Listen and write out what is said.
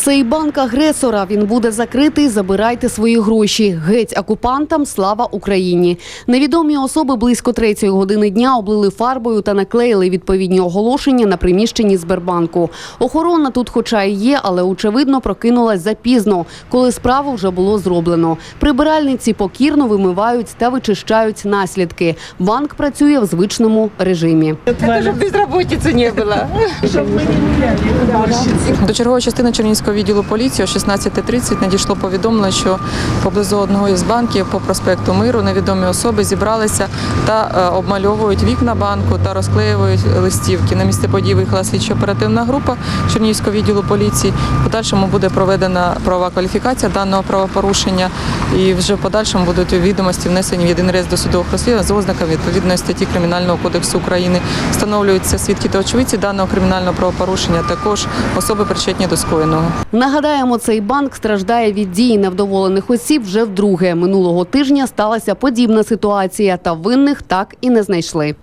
Цей банк агресора. Він буде закритий. Забирайте свої гроші. Геть окупантам. Слава Україні. Невідомі особи близько третьої години дня облили фарбою та наклеїли відповідні оголошення на приміщенні Сбербанку. Охорона тут, хоча і є, але очевидно прокинулась запізно, коли справу вже було зроблено. Прибиральниці покірно вимивають та вичищають наслідки. Банк працює в звичному режимі. Это же безработицы не было. До чергової частини Чернігівського відділу поліції о 16.30 надійшло повідомлення, що поблизу одного із банків по проспекту Миру невідомі особи зібралися та е, обмальовують вікна банку та розклеюють листівки. На місце події виїхала слідчо-оперативна група Чернігівського відділу поліції. В подальшому буде проведена правова кваліфікація даного правопорушення, і вже в подальшому будуть відомості внесені в єдиний реєстр досудових розслідувань за ознаками відповідної статті Кримінального кодексу України. Встановлюються свідки та очевидці даного кримінального правопорушення, також особи причетні до скоєного. Нагадаємо, цей банк страждає від дії невдоволених осіб вже вдруге. Минулого тижня сталася подібна ситуація, та винних так і не знайшли.